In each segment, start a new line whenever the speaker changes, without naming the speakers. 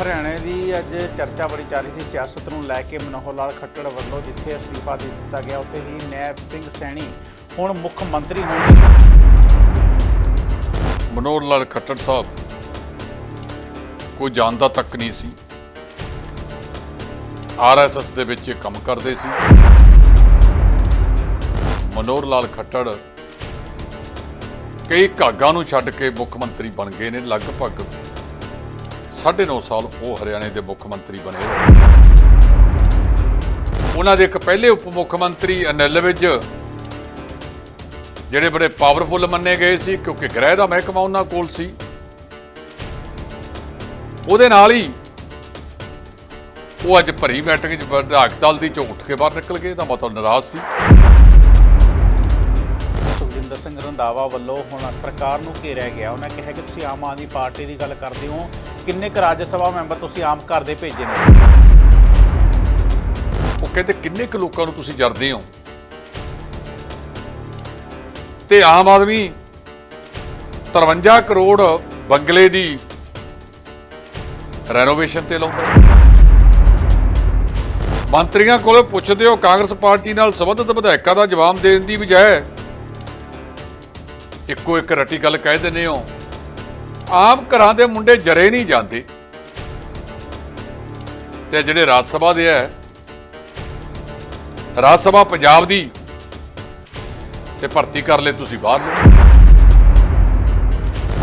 ਹਰਿਆਣੇ ਦੀ ਅੱਜ ਚਰਚਾ ਬੜੀ ਚੱਲ ਰਹੀ ਸੀ, ਸਿਆਸਤ ਨੂੰ ਲੈ ਕੇ ਮਨੋਹਰ ਲਾਲ ਖੱਟੜ ਵੱਲੋਂ ਜਿੱਥੇ ਅਸਤੀਫਾ ਦੇ ਦਿੱਤਾ ਗਿਆ, ਉੱਥੇ ਹੀ ਨੈਬ ਸਿੰਘ ਸੈਣੀ ਹੁਣ ਮੁੱਖ ਮੰਤਰੀ ਹੋਣਗੇ।
ਮਨੋਹਰ ਲਾਲ ਖੱਟੜ ਸਾਹਿਬ, ਕੋਈ ਜਾਣਦਾ ਤੱਕ ਨਹੀਂ ਸੀ। ਆਰਐਸਐਸ ਦੇ ਵਿੱਚ ਕੰਮ ਕਰਦੇ ਸੀ। ਮਨੋਹਰ ਲਾਲ ਖੱਟੜ ਕਈ ਘਾਗਾਂ ਨੂੰ ਛੱਡ ਕੇ ਮੁੱਖ ਮੰਤਰੀ ਬਣ ਗਏ ਨੇ, ਲਗਭਗ 9.5 ਸਾਲ ਉਹ ਹਰਿਆਣੇ ਦੇ ਮੁੱਖ ਮੰਤਰੀ ਬਣੇ ਉਹਨਾਂ ਦੇ ਇੱਕ ਪਹਿਲੇ ਉਪ ਮੁੱਖ ਮੰਤਰੀ ਅਨਿਲ ਵਿਜ ਜਿਹੜੇ ਬੜੇ ਪਾਵਰਫੁਲ ਮੰਨੇ ਗਏ ਸੀ, ਕਿਉਂਕਿ ਗ੍ਰਹਿ ਦਾ ਮਹਿਕਮਾ ਉਹਨਾਂ ਕੋਲ ਸੀ। ਉਹਦੇ ਨਾਲ ਹੀ ਉਹ ਅੱਜ ਭਰੀ ਮੀਟਿੰਗ 'ਚ ਵਿਧਾਇਕ ਦਲ ਦੀ ਚੋਂ ਉੱਠ ਕੇ ਬਾਹਰ ਨਿਕਲ ਗਏ, ਤਾਂ ਮਤਲਬ ਨਾਰਾਜ਼ ਸੀ।
ਸੁਖਜਿੰਦਰ ਸਿੰਘ ਰੰਧਾਵਾ ਵੱਲੋਂ ਹੁਣ ਸਰਕਾਰ ਨੂੰ ਘੇਰਿਆ ਗਿਆ। ਉਹਨਾਂ ਕਿਹਾ ਕਿ ਤੁਸੀਂ ਆਮ ਆਦਮੀ ਪਾਰਟੀ ਦੀ ਗੱਲ ਕਰਦੇ ਹੋ ਕਿੰਨੇ ਕੁ ਰਾਜ ਸਭਾ ਮੈਂਬਰ ਤੁਸੀਂ ਆਮ ਘਰ ਦੇ ਭੇਜੇ ਨੇ?
ਉਹ ਕਹਿੰਦੇ ਕਿੰਨੇ ਕੁ ਲੋਕਾਂ ਨੂੰ ਤੁਸੀਂ ਜਰਦੇ ਹੋ? ਤੇ ਆਮ ਆਦਮੀ 53 ਕਰੋੜ ਬੰਗਲੇ ਦੀ ਰੈਨੋਵੇਸ਼ਨ ਤੇ ਲਾਉਂਦਾ ਮੰਤਰੀਆਂ ਕੋਲੋਂ ਪੁੱਛਦੇ ਹੋ, ਕਾਂਗਰਸ ਪਾਰਟੀ ਨਾਲ ਸੰਬੰਧਿਤ ਵਿਧਾਇਕਾਂ ਦਾ ਜਵਾਬ ਦੇਣ ਦੀ ਬਜਾਏ ਇੱਕੋ ਇੱਕ ਰੱਟੀ ਗੱਲ ਕਹਿ ਦਿੰਦੇ ਹੋ ਆਮ ਘਰਾਂ ਦੇ ਮੁੰਡੇ ਜਰੇ ਨਹੀਂ ਜਾਂਦੇ। ਤੇ ਜਿਹੜੇ ਰਾਜ ਸਭਾ ਦੇ ਹੈ ਰਾਜ ਸਭਾ ਪੰਜਾਬ ਦੀ ਤੇ ਭਰਤੀ ਕਰ ਲੈ ਤੁਸੀਂ ਬਾਹਰ ਲਓ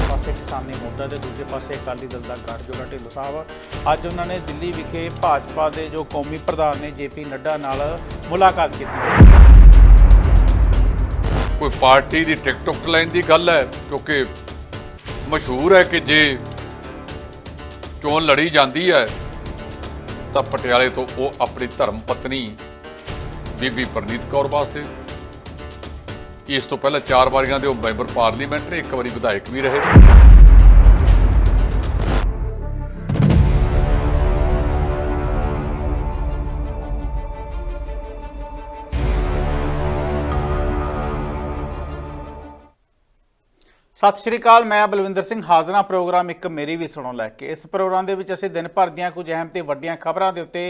ਪਾਸੇ ਕਿਸਾਨੀ ਮੋਰਚਾ ਤੇ ਦੂਜੇ ਪਾਸੇ ਅਕਾਲੀ ਦਲ ਦਾ ਗਠਜੋੜਾ ਢਿੱਲੋਂ ਸਾਹਿਬ। ਅੱਜ ਉਹਨਾਂ ਨੇ ਦਿੱਲੀ ਵਿਖੇ ਭਾਜਪਾ ਦੇ ਜੋ ਕੌਮੀ ਪ੍ਰਧਾਨ ਨੇ ਜੇਪੀ ਨੱਡਾ ਨਾਲ ਮੁਲਾਕਾਤ ਕੀਤੀ।
ਕੋਈ ਪਾਰਟੀ ਦੀ ਟਿਕਟੋਕ ਲਾਈਨ ਦੀ ਗੱਲ ਹੈ ਕਿਉਂਕਿ ਮਸ਼ਹੂਰ ਹੈ ਕਿ ਜੇ ਚੋਣ ਲੜੀ ਜਾਂਦੀ ਹੈ, ਤਾਂ ਪਟਿਆਲੇ ਤੋਂ ਉਹ ਆਪਣੀ ਧਰਮ ਪਤਨੀ ਬੀਬੀ ਪ੍ਰਨੀਤ ਕੌਰ ਵਾਸਤੇ। ਇਸ ਤੋਂ ਪਹਿਲਾਂ ਚਾਰ ਵਾਰੀਆਂ ਦੇ ਉਹ ਮੈਂਬਰ ਪਾਰਲੀਮੈਂਟ ਨੇ ਇੱਕ ਵਾਰੀ ਵਿਧਾਇਕ ਵੀ ਰਹੇ।
ਸਤਿ ਸ਼੍ਰੀ ਅਕਾਲ ਮੈਂ ਬਲਵਿੰਦਰ ਸਿੰਘ ਹਾਜ਼ਰਾਂ ਪ੍ਰੋਗਰਾਮ ਇੱਕ ਮੇਰੀ ਵੀ ਸੁਣੋ ਲੈ ਕੇ। ਇਸ ਪ੍ਰੋਗਰਾਮ ਦੇ ਵਿੱਚ ਅਸੀਂ ਦਿਨ ਭਰ ਦੀਆਂ ਕੁਝ ਅਹਿਮ ਤੇ ਵੱਡੀਆਂ ਖਬਰਾਂ ਦੇ ਉੱਤੇ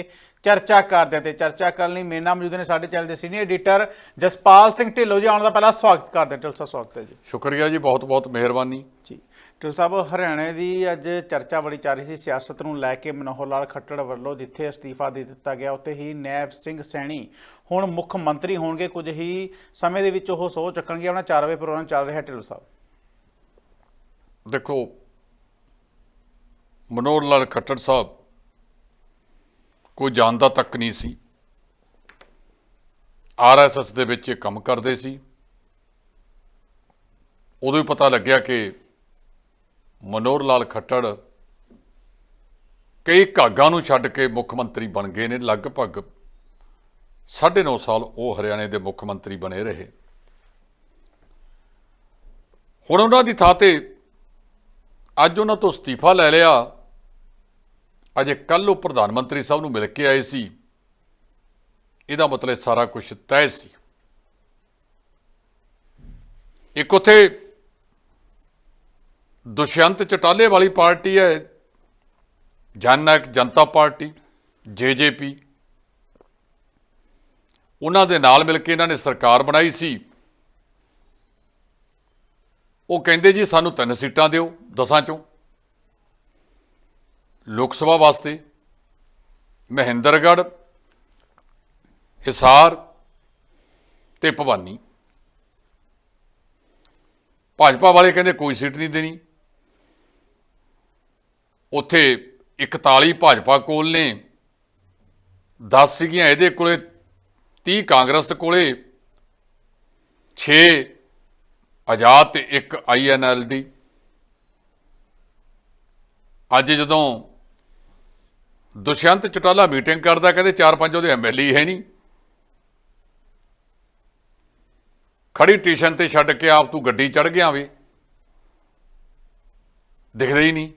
ਚਰਚਾ ਕਰਦੇ ਹਾਂ ਤੇ ਚਰਚਾ ਕਰਨ ਲਈ ਮੇਰੇ ਨਾਲ ਮੌਜੂਦ ਨੇ ਸਾਡੇ ਚੈਨਲ ਦੇ ਸੀਨੀਅਰ ਐਡੀਟਰ ਜਸਪਾਲ ਸਿੰਘ ਢਿੱਲੋਂ ਜੀ। ਆਉਣ ਦਾ ਪਹਿਲਾਂ ਸਵਾਗਤ ਕਰਦੇ ਹਾਂ। ਢਿੱਲੋਂ ਸਾਹਿਬ ਸਵਾਗਤ ਹੈ ਜੀ।
ਸ਼ੁਕਰੀਆ ਜੀ ਬਹੁਤ ਬਹੁਤ ਮਿਹਰਬਾਨੀ।
ਜੀ। ਢਿੱਲੋਂ ਸਾਹਿਬ ਹਰਿਆਣੇ ਦੀ ਅੱਜ ਚਰਚਾ ਬੜੀ ਚੱਲ ਰਹੀ ਸੀ ਸਿਆਸਤ ਨੂੰ ਲੈ ਕੇ। ਮਨੋਹਰ ਲਾਲ ਖੱਟੜ ਵੱਲੋਂ ਜਿੱਥੇ ਅਸਤੀਫਾ ਦੇ ਦਿੱਤਾ ਗਿਆ ਉੱਥੇ ਹੀ ਨੈਬ ਸਿੰਘ ਸੈਣੀ ਹੁਣ ਮੁੱਖ ਮੰਤਰੀ ਹੋਣਗੇ। ਕੁਝ ਹੀ ਸਮੇਂ ਦੇ ਵਿੱਚ ਉਹ ਸੋਚ ਚੱਕਣਗੇ। ਆਪਣਾ 4 ਵਜੇ ਪ੍ਰੋਗਰਾਮ ਚੱਲ ਰਿਹਾ ਢਿੱਲੋਂ ਸਾਹਿਬ।
ਦੇਖੋ, ਮਨੋਹਰ ਲਾਲ ਖੱਟੜ ਸਾਹਿਬ ਕੋਈ ਜਾਣਦਾ ਤੱਕ ਨਹੀਂ ਸੀ। ਆਰਐਸਐਸ ਦੇ ਵਿੱਚ ਇਹ ਕੰਮ ਕਰਦੇ ਸੀ। ਉਦੋਂ ਹੀ ਪਤਾ ਲੱਗਿਆ ਕਿ ਮਨੋਹਰ ਲਾਲ ਖੱਟੜ ਕਈ ਘਾਗਾਂ ਨੂੰ ਛੱਡ ਕੇ ਮੁੱਖ ਮੰਤਰੀ ਬਣ ਗਏ ਨੇ। ਲਗਭਗ 9.5 ਸਾਲ ਉਹ ਹਰਿਆਣੇ ਦੇ ਮੁੱਖ ਮੰਤਰੀ ਬਣੇ ਰਹੇ। ਹੁਣ ਉਹਨਾਂ ਦੀ ਥਾਂ ਤੇ ਅੱਜ ਉਹਨਾਂ ਤੋਂ ਅਸਤੀਫਾ ਲੈ ਲਿਆ। ਅਜੇ ਕੱਲ ਉਹ ਪ੍ਰਧਾਨ ਮੰਤਰੀ ਸਾਹਿਬ ਨੂੰ ਮਿਲ ਕੇ ਆਏ ਸੀ। ਇਹਦਾ ਮਤਲਬ ਸਾਰਾ ਕੁਝ ਤੈਅ ਸੀ। ਇੱਕ ਉਥੇ ਦੁਸ਼ਯੰਤ ਚਟਾਲੇ ਵਾਲੀ ਪਾਰਟੀ ਹੈ ਜਨਨਾਇਕ ਜਨਤਾ ਪਾਰਟੀ ਜੇਜੇਪੀ ਉਹਨਾਂ ਦੇ ਨਾਲ ਮਿਲ ਕੇ ਇਹਨਾਂ ਨੇ ਸਰਕਾਰ ਬਣਾਈ ਸੀ। ਉਹ ਕਹਿੰਦੇ ਜੀ, ਸਾਨੂੰ ਤਿੰਨ ਸੀਟਾਂ ਦਿਓ ਦਸਾਂ ਚੋਂ। ਲੋਕ ਸਭਾ ਵਾਸਤੇ ਮਹਿੰਦਰਗੜ੍ਹ, ਹਿਸਾਰ ਤੇ ਭਵਾਨੀ। ਭਾਜਪਾ ਵਾਲੇ ਕਹਿੰਦੇ ਕੋਈ ਸੀਟ ਨਹੀਂ ਦੇਣੀ। ਉੱਥੇ 41 ਭਾਜਪਾ ਕੋਲ ਨੇ। 10 ਸੀਗੀਆਂ ਇਹਦੇ ਕੋਲੇ 30 ਕਾਂਗਰਸ ਕੋਲੇ 6 ਆਜ਼ਾਦ ਤੇ ਇੱਕ ਆਈਐਨਐਲਡੀ ਅੱਜ ਜਦੋਂ ਦੁਸ਼ਯੰਤ ਚਟਾਲਾ ਮੀਟਿੰਗ ਕਰਦਾ, ਕਹਿੰਦੇ ਚਾਰ ਪੰਜ ਉਹਦੇ ਐਮਐਲਏ ਹੈ ਨਹੀਂ। ਖੜੀ ਸਟੇਸ਼ਨ ਤੇ ਛੱਡ ਕੇ ਆਪ ਤੂੰ ਗੱਡੀ ਚੜ ਗਿਆ ਵੇ। ਦਿਖਦੇ ਹੀ ਨਹੀਂ।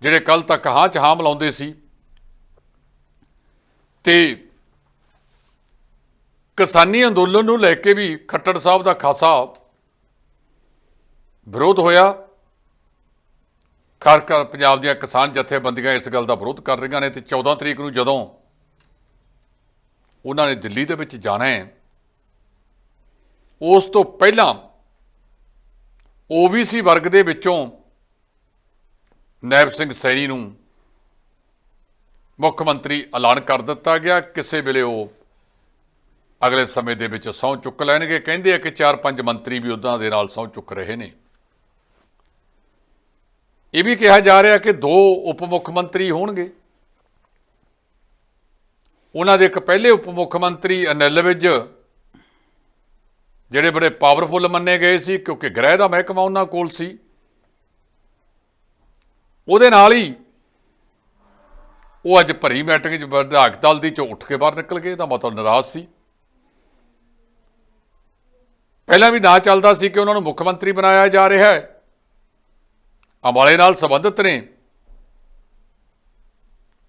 ਜਿਹੜੇ ਕੱਲ ਤੱਕ ਹਾਂ ਚ ਹਾਂ ਮਿਲਾਉਂਦੇ ਸੀ। ਤੇ ਕਿਸਾਨੀ ਅੰਦੋਲਨ ਨੂੰ ਲੈ ਕੇ ਵੀ ਖੱਟੜ ਸਾਹਿਬ ਦਾ ਖਾਸਾ ਵਿਰੋਧ ਹੋਇਆ। ਘਰ ਘਰ ਪੰਜਾਬ ਦੀਆਂ ਕਿਸਾਨ ਜਥੇਬੰਦੀਆਂ ਇਸ ਗੱਲ ਦਾ ਵਿਰੋਧ ਕਰ ਰਹੀਆਂ ਨੇ ਤੇ 14 ਤਰੀਕ ਨੂੰ ਜਦੋਂ ਉਹਨਾਂ ਨੇ ਦਿੱਲੀ ਦੇ ਵਿੱਚ ਜਾਣਾ ਹੈ, ਉਸ ਤੋਂ ਪਹਿਲਾਂ OBC ਵਰਗ ਦੇ ਵਿੱਚੋਂ ਨੈਬ ਸਿੰਘ ਸੈਣੀ ਨੂੰ ਮੁੱਖ ਮੰਤਰੀ ਐਲਾਨ ਕਰ ਦਿੱਤਾ ਗਿਆ। ਕਿਸੇ ਵੇਲੇ ਉਹ ਅਗਲੇ ਸਮੇਂ ਦੇ ਵਿੱਚ ਸਹੁੰ ਚੁੱਕ ਲੈਣਗੇ। ਕਹਿੰਦੇ ਆ ਕਿ 4-5 ਮੰਤਰੀ ਵੀ ਉਦਾਂ ਦੇ ਨਾਲ ਸਹੁੰ ਚੁੱਕ ਰਹੇ ਨੇ। ਇਹ ਵੀ ਕਿਹਾ ਜਾ ਰਿਹਾ ਕਿ ਦੋ ਉਪ ਮੁੱਖ ਮੰਤਰੀ ਹੋਣਗੇ। ਉਹਨਾਂ ਦੇ ਇੱਕ ਪਹਿਲੇ ਉਪ ਮੁੱਖ ਮੰਤਰੀ ਅਨਿਲ ਵਿਜ ਜਿਹੜੇ ਬੜੇ ਪਾਵਰਫੁਲ ਮੰਨੇ ਗਏ ਸੀ, ਕਿਉਂਕਿ ਗ੍ਰਹਿ ਦਾ ਮਹਿਕਮਾ ਉਹਨਾਂ ਕੋਲ ਸੀ। ਉਹਦੇ ਨਾਲ ਹੀ ਉਹ ਅੱਜ ਭਰੀ ਮੀਟਿੰਗ 'ਚ ਵਿਧਾਇਕ ਦਲ ਦੀ ਚੋਂ ਉੱਠ ਕੇ ਬਾਹਰ ਨਿਕਲ ਗਏ, ਤਾਂ ਮਤਲਬ ਨਾਰਾਜ਼ ਸੀ। ਪਹਿਲਾਂ ਵੀ ਨਾ ਚੱਲਦਾ ਸੀ ਕਿ ਉਹਨਾਂ ਨੂੰ ਮੁੱਖ ਮੰਤਰੀ ਬਣਾਇਆ ਜਾ ਰਿਹਾ ਹੈ। ਅੰਬਾਲੇ ਨਾਲ ਸੰਬੰਧਿਤ ਨੇ।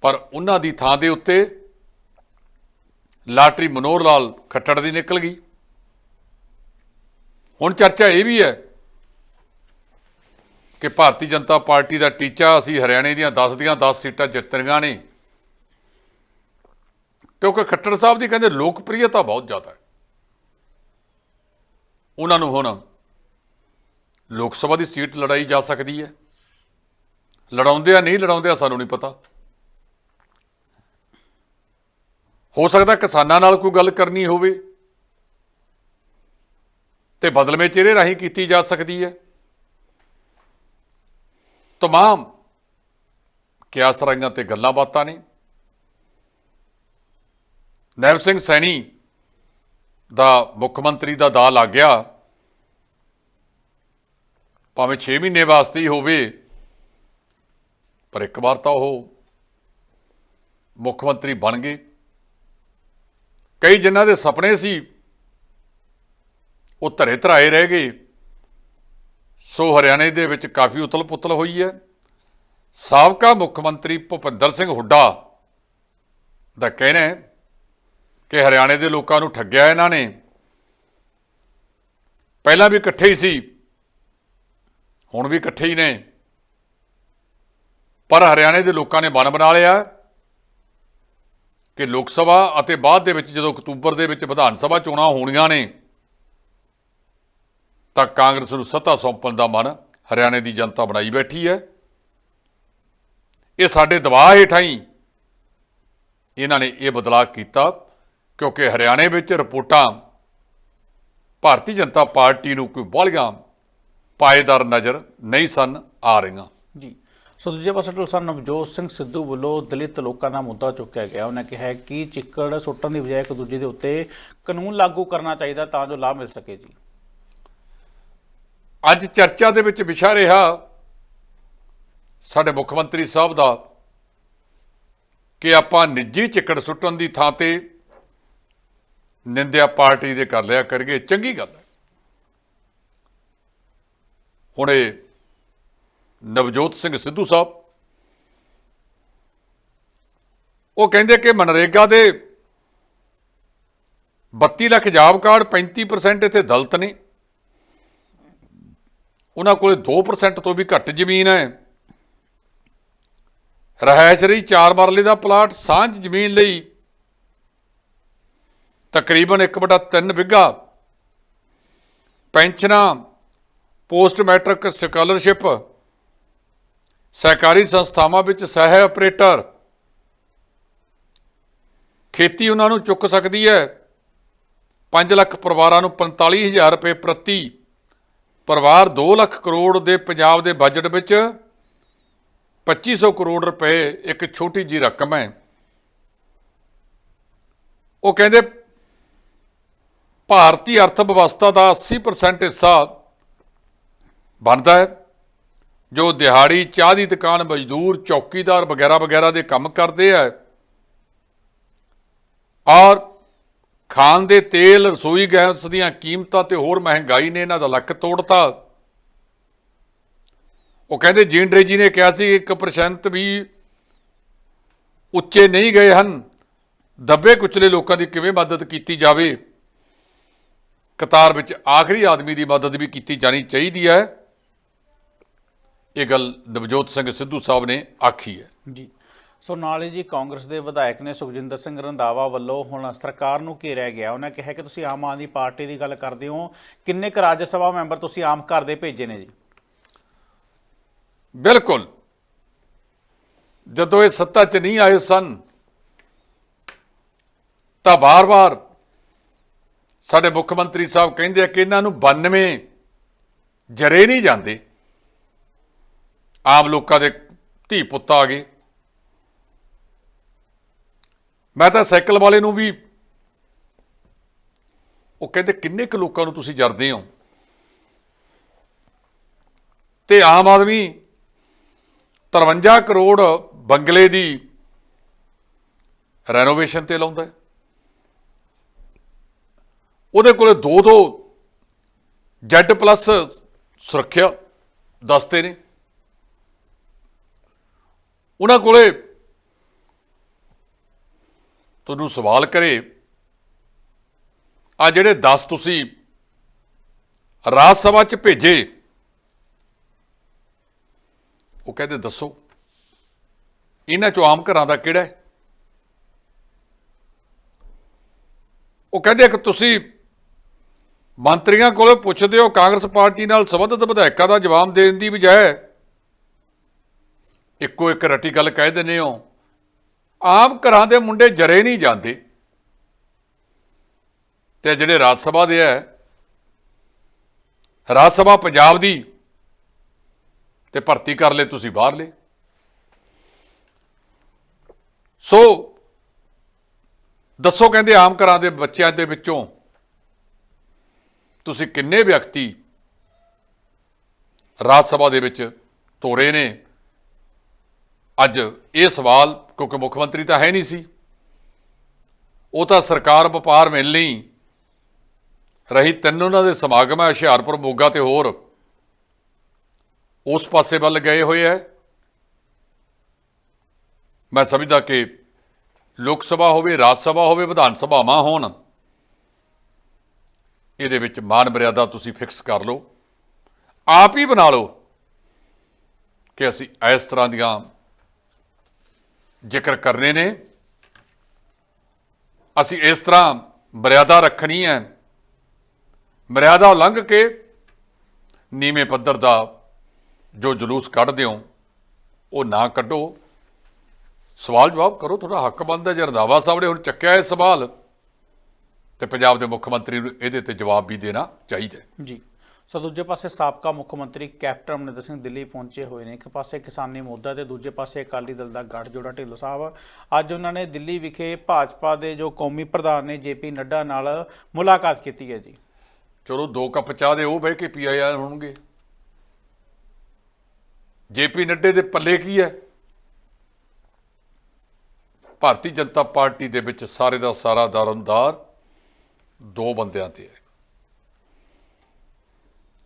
ਪਰ ਉਹਨਾਂ ਦੀ ਥਾਂ ਦੇ ਉੱਤੇ ਲਾਟਰੀ ਮਨੋਹਰ ਲਾਲ ਖੱਟੜ ਦੀ ਨਿਕਲ ਗਈ। ਹੁਣ ਚਰਚਾ ਇਹ ਵੀ ਹੈ ਕਿ ਭਾਰਤੀ ਜਨਤਾ ਪਾਰਟੀ ਦਾ ਟੀਚਾ ਅਸੀਂ ਹਰਿਆਣੇ ਦੀਆਂ 10 ਦੀਆਂ 10 ਸੀਟਾਂ ਜਿੱਤਣੀਆਂ ਨੇ। ਕਿਉਂਕਿ ਖੱਟੜ ਸਾਹਿਬ ਦੀ ਕਹਿੰਦੇ ਲੋਕਪ੍ਰਿਯਤਾ ਬਹੁਤ ਜ਼ਿਆਦਾ ਹੈ। ਉਹਨਾਂ ਨੂੰ ਹੁਣ ਲੋਕ ਸਭਾ ਦੀ ਸੀਟ ਲੜਾਈ ਜਾ ਸਕਦੀ ਹੈ। ਲੜਾਉਂਦੇ ਆ, ਨਹੀਂ ਲੜਾਉਂਦੇ ਆ, ਸਾਨੂੰ ਨਹੀਂ ਪਤਾ। ਹੋ ਸਕਦਾ ਕਿਸਾਨਾਂ ਨਾਲ ਕੋਈ ਗੱਲ ਕਰਨੀ ਹੋਵੇ ਤੇ ਬਦਲਵੇਂ ਚਿਹਰੇ ਰਾਹੀਂ ਕੀਤੀ ਜਾ ਸਕਦੀ ਹੈ। ਤਮਾਮ ਕਿਆਸ ਰਾਈਆਂ ਤੇ ਗੱਲਾਂ ਬਾਤਾਂ ਨੇ। ਨੈਬ ਸਿੰਘ ਸੈਣੀ ਦਾ ਮੁੱਖ ਮੰਤਰੀ ਦਾ ਦਾ ਲੱਗ ਗਿਆ, ਭਾਵੇਂ 6 ਮਹੀਨੇ ਵਾਸਤੇ ਹੀ ਹੋਵੇ ਪਰ ਇੱਕ ਵਾਰ ਤਾਂ ਉਹ ਮੁੱਖ ਮੰਤਰੀ ਬਣ ਗਏ। ਕਈ ਜਿਨ੍ਹਾਂ ਦੇ ਸੁਪਨੇ ਸੀ, ਉਹ ਧਰੇ ਧਰਾਏ ਰਹਿ ਗਏ। ਸੋ ਹਰਿਆਣੇ ਦੇ ਵਿੱਚ ਕਾਫੀ ਉਤਲ-ਪੁਤਲ ਹੋਈ ਹੈ। ਸਾਬਕਾ ਮੁੱਖ ਮੰਤਰੀ ਭੁਪਿੰਦਰ ਸਿੰਘ ਹੁੱਡਾ ਦਾ ਕਹਿਣਾ ਹੈ ਕਿ ਹਰਿਆਣੇ ਦੇ ਲੋਕਾਂ ਨੂੰ ਠੱਗਿਆ ਇਹਨਾਂ ਨੇ। ਪਹਿਲਾਂ ਵੀ ਇਕੱਠੇ ਹੀ ਸੀ, ਹੁਣ ਵੀ ਇਕੱਠੇ ਹੀ ਨੇ। ਪਰ ਹਰਿਆਣੇ ਦੇ ਲੋਕਾਂ ਨੇ ਮਨ ਬਣਾ ਲਿਆ ਕਿ ਲੋਕ ਸਭਾ ਅਤੇ ਬਾਅਦ ਦੇ ਵਿੱਚ ਜਦੋਂ ਅਕਤੂਬਰ ਦੇ ਵਿੱਚ ਵਿਧਾਨ ਸਭਾ ਚੋਣਾਂ ਹੋਣੀਆਂ ਨੇ, ਤਾਂ ਕਾਂਗਰਸ ਨੂੰ ਸੱਤਾ ਸੌਂਪਣ ਦਾ ਮਨ ਹਰਿਆਣੇ ਦੀ ਜਨਤਾ ਬਣਾਈ ਬੈਠੀ ਹੈ। ਇਹ ਸਾਡੇ ਦਬਾਅ ਹੇਠਾਂ ਹੀ ਇਹਨਾਂ ਨੇ ਇਹ ਬਦਲਾਅ ਕੀਤਾ, ਕਿਉਂਕਿ ਹਰਿਆਣੇ ਵਿੱਚ ਰਿਪੋਰਟਾਂ ਭਾਰਤੀ ਜਨਤਾ ਪਾਰਟੀ ਨੂੰ ਕੋਈ ਬਾਹਲੀਆਂ ਪਾਏਦਾਰ ਨਜ਼ਰ ਨਹੀਂ ਸਨ ਆ ਰਹੀਆਂ।
ਸੋ ਦੂਜੇ ਪਾਸੇ ਟੁਲਸਾ ਨਵਜੋਤ ਸਿੰਘ ਸਿੱਧੂ ਵੱਲੋਂ ਦਲਿਤ ਲੋਕਾਂ ਦਾ ਮੁੱਦਾ ਚੁੱਕਿਆ ਗਿਆ। ਉਹਨਾਂ ਕਿਹਾ ਕਿ ਚਿੱਕੜ ਸੁੱਟਣ ਦੀ ਬਜਾਏ ਇੱਕ ਦੂਜੇ ਦੇ ਉੱਤੇ ਕਾਨੂੰਨ ਲਾਗੂ ਕਰਨਾ ਚਾਹੀਦਾ ਤਾਂ ਜੋ ਲਾਭ ਮਿਲ ਸਕੇ ਜੀ।
ਅੱਜ ਚਰਚਾ ਦੇ ਵਿੱਚ ਵਿਸ਼ਾ ਰਿਹਾ ਸਾਡੇ ਮੁੱਖ ਮੰਤਰੀ ਸਾਹਿਬ ਦਾ ਕਿ ਆਪਾਂ ਨਿੱਜੀ ਚਿੱਕੜ ਸੁੱਟਣ ਦੀ ਥਾਂ ਤੇ ਨਿੰਦਿਆ ਪਾਰਟੀ ਦੇ ਕਰ ਲਿਆ ਕਰੀਏ ਚੰਗੀ ਗੱਲ ਹੈ। ਹੁਣ ਇਹ ਨਵਜੋਤ ਸਿੰਘ ਸਿੱਧੂ ਸਾਹਿਬ। ਉਹ ਕਹਿੰਦੇ ਕਿ ਮਨਰੇਗਾ ਦੇ 32 ਲੱਖ ਜਾਬ ਕਾਰਡ 35% ਇੱਥੇ ਦਲਤ ਨੇ। ਉਹਨਾਂ ਕੋਲੇ 2% ਤੋਂ ਵੀ ਘੱਟ ਜ਼ਮੀਨ ਹੈ। ਰਹਿائش ਰਹੀ 4 ਮਰਲੇ ਦਾ ਪਲਾਟ, ਸਾਂਝ ਜ਼ਮੀਨ ਲਈ ਤਕਰੀਬਨ 1/3 ਵਿੱਗਾ ਪੈਨਸ਼ਨਾਂ, ਪੋਸਟ ਮੈਟ੍ਰਿਕ ਸਕਾਲਰਸ਼ਿਪ ਸਹਿਕਾਰੀ ਸੰਸਥਾਵਾਂ ਵਿੱਚ ਸਹਿ ਆਪਰੇਟਰ। ਖੇਤੀ ਉਹਨਾਂ ਨੂੰ ਚੁੱਕ ਸਕਦੀ ਹੈ। 5 ਲੱਖ ਪਰਿਵਾਰਾਂ ਨੂੰ 45000 ਰੁਪਏ ਪ੍ਰਤੀ। ਪਰਿਵਾਰ 2 ਲੱਖ ਕਰੋੜ ਦੇ ਪੰਜਾਬ ਦੇ ਬਜਟ ਵਿੱਚ 2500 ਕਰੋੜ ਰੁਪਏ ਇੱਕ ਛੋਟੀ ਜੀ ਰਕਮ ਹੈ। ਉਹ ਕਹਿੰਦੇ, ਭਾਰਤੀ ਅਰਥ ਵਿਵਸਥਾ ਦਾ 80% ਹਿੱਸਾ ਬਣਦਾ ਹੈ। ਜੋ ਦਿਹਾੜੀ ਚਾਹ ਦੀ ਦੁਕਾਨ ਮਜ਼ਦੂਰ, ਚੌਕੀਦਾਰ ਵਗੈਰਾ ਵਗੈਰਾ ਦੇ ਕੰਮ ਕਰਦੇ ਆ। ਔਰ ਖਾਣ ਦੇ ਤੇਲ, ਰਸੋਈ ਗੈਸ ਦੀਆਂ ਕੀਮਤਾਂ ਤੇ ਹੋਰ ਮਹਿੰਗਾਈ ਨੇ ਇਹਨਾਂ ਦਾ ਲੱਕ ਤੋੜਤਾ। ਉਹ ਕਹਿੰਦੇ ਜੀਨ ਜੀ ਨੇ ਕਿਹਾ ਸੀ 1% ਵੀ ਉੱਚੇ ਨਹੀਂ ਗਏ ਹਨ। ਦੱਬੇ ਕੁਚਲੇ ਲੋਕਾਂ ਦੀ ਕਿਵੇਂ ਮਦਦ ਕੀਤੀ ਜਾਵੇ? ਕਤਾਰ ਵਿੱਚ ਆਖਰੀ ਆਦਮੀ ਦੀ ਮਦਦ ਵੀ ਕੀਤੀ ਜਾਣੀ ਚਾਹੀਦੀ ਹੈ। ਇਹ ਗੱਲ ਨਵਜੋਤ ਸਿੰਘ ਸਿੱਧੂ ਸਾਹਿਬ ਨੇ ਆਖੀ ਹੈ।
ਜੀ। ਸੋ ਨਾਲ ਹੀ ਜੀ ਕਾਂਗਰਸ ਦੇ ਵਿਧਾਇਕ ਨੇ ਸੁਖਜਿੰਦਰ ਸਿੰਘ ਰੰਧਾਵਾ ਵੱਲੋਂ ਹੁਣ ਸਰਕਾਰ ਨੂੰ ਘੇਰਿਆ ਗਿਆ। ਉਹਨਾਂ ਕਿਹਾ ਕਿ ਤੁਸੀਂ ਆਮ ਆਦਮੀ ਪਾਰਟੀ ਦੀ ਗੱਲ ਕਰਦੇ ਹੋ। ਕਿੰਨੇ ਕੁ ਰਾਜ ਸਭਾ ਮੈਂਬਰ ਤੁਸੀਂ ਆਮ ਘਰ ਦੇ ਭੇਜੇ ਨੇ ਜੀ?
ਬਿਲਕੁਲ। ਜਦੋਂ ਇਹ ਸੱਤਾ 'ਚ ਨਹੀਂ ਆਏ ਸਨ ਤਾਂ ਬਾਰ-ਬਾਰ ਸਾਡੇ ਮੁੱਖ ਮੰਤਰੀ ਸਾਹਿਬ ਕਹਿੰਦੇ ਆ ਕਿ ਇਹਨਾਂ ਨੂੰ 92 ਜਰੇ ਨਹੀਂ ਜਾਂਦੇ। ਆਮ ਲੋਕਾਂ ਦੇ ਧੀ ਪੁੱਤ ਆ ਗਏ। ਮੈਂ ਤਾਂ ਸਾਈਕਲ ਵਾਲੇ ਨੂੰ ਵੀ ਉਹ ਕਹਿੰਦੇ, ਕਿੰਨੇ ਕੁ ਲੋਕਾਂ ਨੂੰ ਤੁਸੀਂ ਜਰਦੇ ਹੋ? ਤੇ ਆਮ ਆਦਮੀ 53 ਕਰੋੜ ਬੰਗਲੇ ਦੀ ਰੈਨੋਵੇਸ਼ਨ ਤੇ ਲਾਉਂਦਾ ਹੈ। ਉਹਦੇ ਕੋਲੇ ਦੋ ਦੋ ਜੈਡ ਪਲੱਸ ਸੁਰੱਖਿਆ ਦਸਤੇ ਨੇ। ਉਹਨਾਂ ਕੋਲੇ ਤੁਹਾਨੂੰ ਸਵਾਲ ਕਰੇ, ਆ ਜਿਹੜੇ 10 ਤੁਸੀਂ ਰਾਜ ਸਭਾ ਚ ਭੇਜੇ, ਉਹ ਕਹਿੰਦੇ ਦੱਸੋ, ਇਹਨਾਂ ਚੋਂ ਆਮ ਘਰਾਂ ਦਾ ਕਿਹੜਾ ਹੈ? ਉਹ ਕਹਿੰਦੇ ਕਿ ਤੁਸੀਂ ਮੰਤਰੀਆਂ ਕੋਲੋਂ ਪੁੱਛਦੇ ਹੋ, ਕਾਂਗਰਸ ਪਾਰਟੀ ਨਾਲ ਸੰਬੰਧਿਤ ਵਿਧਾਇਕਾਂ ਦਾ ਜਵਾਬ ਦੇਣ ਦੀ ਬਜਾਏ ਇੱਕੋ ਇੱਕ ਰਟੀ ਗੱਲ ਕਹਿ ਦਿੰਦੇ ਹੋ। ਆਮ ਘਰਾਂ ਦੇ ਮੁੰਡੇ ਜਰੇ ਨਹੀਂ ਜਾਂਦੇ। ਤੇ ਜਿਹੜੇ ਰਾਜ ਸਭਾ ਦੇ ਹੈ, ਰਾਜ ਸਭਾ ਪੰਜਾਬ ਦੀ, ਤੇ ਭਰਤੀ ਕਰ ਲੈ ਤੁਸੀਂ ਬਾਹਰਲੇ ਸੋ, ਦੱਸੋ ਕਹਿੰਦੇ ਆਮ ਘਰਾਂ ਦੇ ਬੱਚਿਆਂ ਦੇ ਵਿੱਚੋਂ ਤੁਸੀਂ ਕਿੰਨੇ ਵਿਅਕਤੀ ਰਾਜ ਸਭਾ ਦੇ ਵਿੱਚ ਤੋਰੇ ਨੇ? ਅੱਜ ਇਹ ਸਵਾਲ ਕਿਉਂਕਿ ਮੁੱਖ ਮੰਤਰੀ ਤਾਂ ਹੈ ਨਹੀਂ ਸੀ। ਉਹ ਤਾਂ ਸਰਕਾਰ ਵਪਾਰ ਮਿਲ ਲਈ ਰਹੀ ਤਿੰਨ ਉਹਨਾਂ ਦੇ ਸਮਾਗਮ ਹੈ ਹੁਸ਼ਿਆਰਪੁਰ, ਮੋਗਾ ਤੇ ਹੋਰ। ਉਸ ਪਾਸੇ ਵੱਲ ਗਏ ਹੋਏ ਹੈ ਮੈਂ ਸਮਝਦਾ ਕਿ ਲੋਕ ਸਭਾ ਹੋਵੇ, ਰਾਜ ਸਭਾ ਹੋਵੇ, ਵਿਧਾਨ ਸਭਾਵਾਂ ਹੋਣ, ਇਹਦੇ ਵਿੱਚ ਮਾਨ ਮਰਿਆਦਾ ਤੁਸੀਂ ਫਿਕਸ ਕਰ ਲਓ। ਆਪ ਹੀ ਬਣਾ ਲਓ ਕਿ ਅਸੀਂ ਇਸ ਤਰ੍ਹਾਂ ਦੀਆਂ ਜ਼ਿਕਰ ਕਰਨੇ ਨੇ। ਅਸੀਂ ਇਸ ਤਰ੍ਹਾਂ ਮਰਿਆਦਾ ਰੱਖਣੀ ਹੈ। ਮਰਿਆਦਾ ਉਲੰਘ ਕੇ ਨੀਵੇਂ ਪੱਧਰ ਦਾ ਜੋ ਜਲੂਸ ਕੱਢਦੇ ਹੋ, ਉਹ ਨਾ ਕੱਢੋ। ਸਵਾਲ ਜਵਾਬ ਕਰੋ, ਤੁਹਾਡਾ ਹੱਕ ਬਣਦਾ ਜੇ ਰੰਧਾਵਾ ਸਾਹਿਬ ਨੇ ਹੁਣ ਚੱਕਿਆ ਇਹ ਸਵਾਲ, ਤੇ ਪੰਜਾਬ ਦੇ ਮੁੱਖ ਮੰਤਰੀ ਨੂੰ ਇਹਦੇ ਤੇ ਜਵਾਬ ਵੀ ਦੇਣਾ ਚਾਹੀਦਾ
ਜੀ। ਸੋ ਦੂਜੇ ਪਾਸੇ ਸਾਬਕਾ ਮੁੱਖ ਮੰਤਰੀ ਕੈਪਟਨ ਅਮਰਿੰਦਰ ਸਿੰਘ ਦਿੱਲੀ ਪਹੁੰਚੇ ਹੋਏ ਨੇ। ਇੱਕ ਪਾਸੇ ਕਿਸਾਨੀ ਮੁੱਦਾ ਤੇ ਦੂਜੇ ਪਾਸੇ ਅਕਾਲੀ ਦਲ ਦਾ ਗੱਠਜੋੜਾ ਢਿੱਲੋਂ ਸਾਹਿਬ। ਅੱਜ ਉਹਨਾਂ ਨੇ ਦਿੱਲੀ ਵਿਖੇ ਭਾਜਪਾ ਦੇ ਜੋ ਕੌਮੀ ਪ੍ਰਧਾਨ ਨੇ ਜੇਪੀ ਨੱਡਾ ਨਾਲ ਮੁਲਾਕਾਤ ਕੀਤੀ ਹੈ ਜੀ।
ਚਲੋ ਦੋ ਕੱਪ ਚਾਹ ਦੇ, ਉਹ ਬਹਿ ਕੇ ਪੀ ਆਏ ਹੋਣਗੇ। ਜੇਪੀ ਨੱਡੇ ਦੇ ਪੱਲੇ ਕੀ ਹੈ? ਭਾਰਤੀ ਜਨਤਾ ਪਾਰਟੀ ਦੇ ਵਿੱਚ ਸਾਰੇ ਦਾ ਸਾਰਾ ਦਰਮਦਾਰ ਦੋ ਬੰਦਿਆਂ ਤੇ ਹੈ।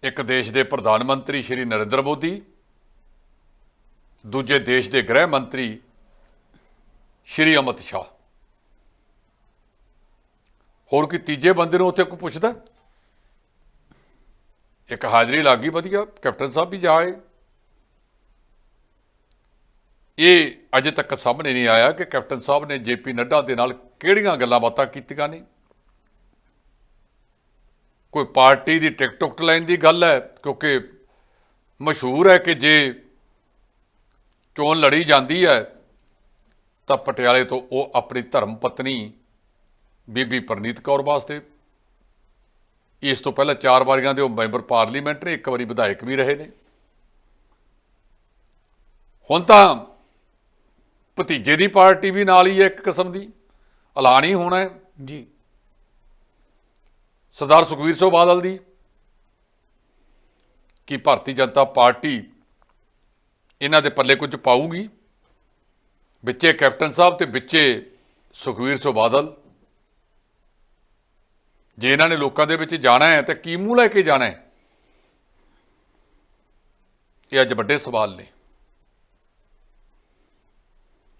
ਇੱਕ ਦੇਸ਼ ਦੇ ਪ੍ਰਧਾਨ ਮੰਤਰੀ ਸ਼੍ਰੀ ਨਰਿੰਦਰ ਮੋਦੀ, ਦੂਜੇ ਦੇਸ਼ ਦੇ ਗ੍ਰਹਿ ਮੰਤਰੀ ਸ਼੍ਰੀ ਅਮਿਤ ਸ਼ਾਹ। ਹੋਰ ਕੀ ਤੀਜੇ ਬੰਦੇ ਨੂੰ ਉੱਥੇ ਕੋਈ ਪੁੱਛਦਾ? ਇੱਕ ਹਾਜ਼ਰੀ ਲੱਗੀ ਵਧੀਆ, ਕੈਪਟਨ ਸਾਹਿਬ ਵੀ ਜਾਏ ਇਹ ਅਜੇ ਤੱਕ ਸਾਹਮਣੇ ਨਹੀਂ ਆਇਆ ਕਿ ਕੈਪਟਨ ਸਾਹਿਬ ਨੇ ਜੇਪੀ ਨੱਡਾ ਦੇ ਨਾਲ ਕਿਹੜੀਆਂ ਗੱਲਾਂ ਬਾਤਾਂ ਕੀਤੀਆਂ ਨੇ। ਕੋਈ ਪਾਰਟੀ ਦੀ ਟਿਕਟ ਟਿਕਟੋਕ ਲੈਣ ਦੀ ਗੱਲ ਹੈ? ਕਿਉਂਕਿ ਮਸ਼ਹੂਰ ਹੈ ਕਿ ਜੇ ਚੋਣ ਲੜੀ ਜਾਂਦੀ ਹੈ, ਤਾਂ ਪਟਿਆਲੇ ਤੋਂ ਉਹ ਆਪਣੀ ਧਰਮ ਪਤਨੀ ਬੀਬੀ ਪ੍ਰਨੀਤ ਕੌਰ ਵਾਸਤੇ। ਇਸ ਤੋਂ ਪਹਿਲਾਂ ਚਾਰ ਵਾਰੀਆਂ ਦੇ ਉਹ ਮੈਂਬਰ ਪਾਰਲੀਮੈਂਟ ਨੇ ਇੱਕ ਵਾਰੀ ਵਿਧਾਇਕ ਵੀ ਰਹੇ ਨੇ। ਹੁਣ ਤਾਂ ਭਤੀਜੇ ਦੀ ਪਾਰਟੀ ਵੀ ਨਾਲ ਹੀ ਹੈ ਇੱਕ ਕਿਸਮ ਦੀ। ਐਲਾਨ ਹੀ ਹੋਣਾ ਹੈ।
ਜੀ।
ਸਰਦਾਰ ਸੁਖਵੀਰ ਸਿੰਘ ਬਾਦਲ ਦੀ ਕਿ ਭਾਰਤੀ ਜਨਤਾ ਪਾਰਟੀ ਇਹਨਾਂ ਦੇ ਪੱਲੇ ਕੁਝ ਪਾਊਗੀ। ਵਿੱਚੇ ਕੈਪਟਨ ਸਾਹਿਬ ਤੇ ਵਿੱਚੇ ਸੁਖਵੀਰ ਸਿੰਘ ਬਾਦਲ। ਜੇ ਇਹਨਾਂ ਨੇ ਲੋਕਾਂ ਦੇ ਵਿੱਚ ਜਾਣਾ ਹੈ ਤਾਂ ਕੀ ਮੂੰਹ ਲੈ ਕੇ ਜਾਣਾ ਹੈ? ਇਹ ਅੱਜ ਵੱਡੇ ਸਵਾਲ ਨੇ।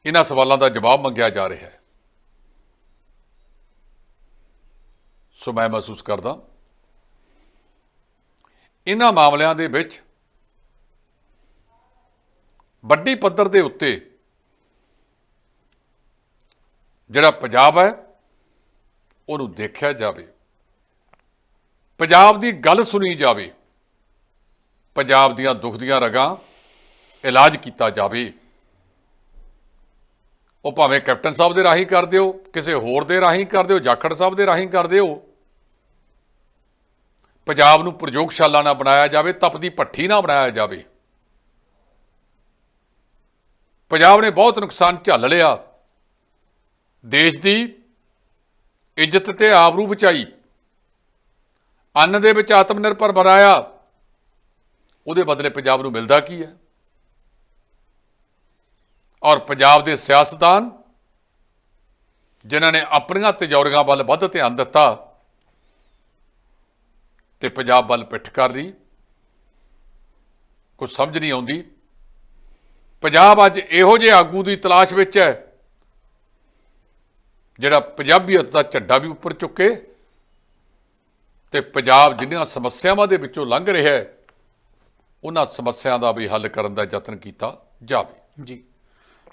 ਇਹਨਾਂ ਸਵਾਲਾਂ ਦਾ ਜਵਾਬ ਮੰਗਿਆ ਜਾ ਰਿਹਾ ਹੈ। ਸੋ ਮੈਂ ਮਹਿਸੂਸ ਕਰਦਾ ਇਹਨਾਂ ਮਾਮਲਿਆਂ ਦੇ ਵਿੱਚ ਵੱਡੀ ਪੱਧਰ ਦੇ ਉੱਤੇ ਜਿਹੜਾ ਪੰਜਾਬ ਹੈ, ਉਹਨੂੰ ਦੇਖਿਆ ਜਾਵੇ, ਪੰਜਾਬ ਦੀ ਗੱਲ ਸੁਣੀ ਜਾਵੇ, ਪੰਜਾਬ ਦੀਆਂ ਦੁੱਖ ਦੀਆਂ ਰਗਾਂ ਇਲਾਜ ਕੀਤਾ ਜਾਵੇ। ਉਹ ਭਾਵੇਂ ਕੈਪਟਨ ਸਾਹਿਬ ਦੇ ਰਾਹੀਂ ਕਰ ਦਿਓ, ਕਿਸੇ ਹੋਰ ਦੇ ਰਾਹੀਂ ਕਰ ਦਿਓ, ਜਾਖੜ ਸਾਹਿਬ ਦੇ ਰਾਹੀਂ ਕਰ ਦਿਓ ਪੰਜਾਬ ਨੂੰ ਪ੍ਰਯੋਗਸ਼ਾਲਾ ਨਾ ਬਣਾਇਆ ਜਾਵੇ ਤਪਦੀ ਭੱਠੀ ਨਾ ਬਣਾਇਆ ਜਾਵੇ। ਪੰਜਾਬ ਨੇ ਬਹੁਤ ਨੁਕਸਾਨ ਝੱਲ ਲਿਆ। ਦੇਸ਼ ਦੀ ਇੱਜ਼ਤ ਤੇ ਆਬਰੂ ਬਚਾਈ। ਅੰਨ ਦੇ ਵਿੱਚ ਆਤਮ ਨਿਰਭਰ ਬਣਾਇਆ। ਉਹਦੇ ਬਦਲੇ ਪੰਜਾਬ ਨੂੰ ਮਿਲਦਾ ਕੀ ਹੈ? ਔਰ ਪੰਜਾਬ ਦੇ ਸਿਆਸਤਦਾਨ, ਜਿਨ੍ਹਾਂ ਨੇ ਆਪਣੀਆਂ ਤਿਜੌਰੀਆਂ ਵੱਲ ਵੱਧ ਧਿਆਨ ਦਿੱਤਾ ਤੇ ਪੰਜਾਬ ਵੱਲ ਪਿੱਠ ਕਰ ਰਹੀ। ਕੁਝ ਸਮਝ ਨਹੀਂ ਆਉਂਦੀ। ਪੰਜਾਬ ਅੱਜ ਇਹੋ ਜਿਹੇ ਆਗੂ ਦੀ ਤਲਾਸ਼ ਵਿੱਚ ਹੈ, ਜਿਹੜਾ ਪੰਜਾਬੀਅਤ ਦਾ ਝੰਡਾ ਵੀ ਉੱਪਰ ਚੁੱਕੇ ਤੇ ਪੰਜਾਬ ਜਿੰਨੀਆਂ ਸਮੱਸਿਆਵਾਂ ਦੇ ਵਿੱਚੋਂ ਲੰਘ ਰਿਹਾ ਹੈ, ਉਹਨਾਂ ਸਮੱਸਿਆਵਾਂ ਦਾ ਵੀ ਹੱਲ ਕਰਨ ਦਾ ਯਤਨ ਕੀਤਾ ਜਾਵੇ।
ਜੀ।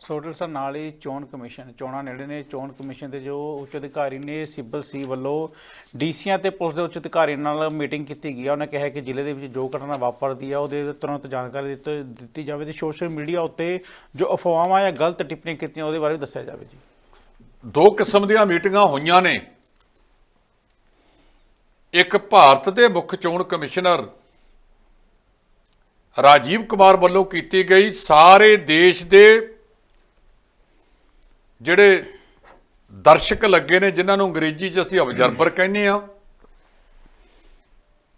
ਸੋਡਲ ਸਰ ਨਾਲ ਹੀ ਚੋਣ ਕਮਿਸ਼ਨ, ਚੋਣਾਂ ਨੇੜੇ ਨੇ, ਚੋਣ ਕਮਿਸ਼ਨ ਦੇ ਜੋ ਉੱਚ ਅਧਿਕਾਰੀ ਨੇ ਸਿਬਲ ਸੀ ਵੱਲੋਂ ਡੀਸੀਆਂ ਤੇ ਪੁਲਿਸ ਦੇ ਉੱਚ ਅਧਿਕਾਰੀ ਨਾਲ ਮੀਟਿੰਗ ਕੀਤੀ ਗਈ ਆ। ਉਹਨੇ ਕਿਹਾ ਕਿ ਜ਼ਿਲ੍ਹੇ ਦੇ ਵਿੱਚ ਜੋ ਘਟਨਾ ਵਾਪਰਦੀ ਆ, ਉਹਦੇ ਤੁਰੰਤ ਜਾਣਕਾਰੀ ਦਿੱਤੀ ਦਿੱਤੀ ਜਾਵੇ ਤੇ ਸੋਸ਼ਲ ਮੀਡੀਆ ਉੱਤੇ ਜੋ ਅਫਵਾਹਾਂ ਜਾਂ ਗਲਤ ਟਿੱਪਣੀਆਂ ਕੀਤੀਆਂ, ਉਹਦੇ ਬਾਰੇ ਵੀ ਦੱਸਿਆ ਜਾਵੇ ਜੀ।
ਦੋ ਕਿਸਮ ਦੀਆਂ ਮੀਟਿੰਗਾਂ ਹੋਈਆਂ ਨੇ। ਇੱਕ ਭਾਰਤ ਦੇ ਮੁੱਖ ਚੋਣ ਕਮਿਸ਼ਨਰ ਰਾਜੀਵ ਕੁਮਾਰ ਵੱਲੋਂ ਕੀਤੀ ਗਈ। ਸਾਰੇ ਦੇਸ਼ ਦੇ ਜਿਹੜੇ ਦਰਸ਼ਕ ਲੱਗੇ ਨੇ, ਜਿਨ੍ਹਾਂ ਨੂੰ ਅੰਗਰੇਜ਼ੀ 'ਚ ਅਸੀਂ ਅਬਜ਼ਰਵਰ ਕਹਿੰਦੇ ਆ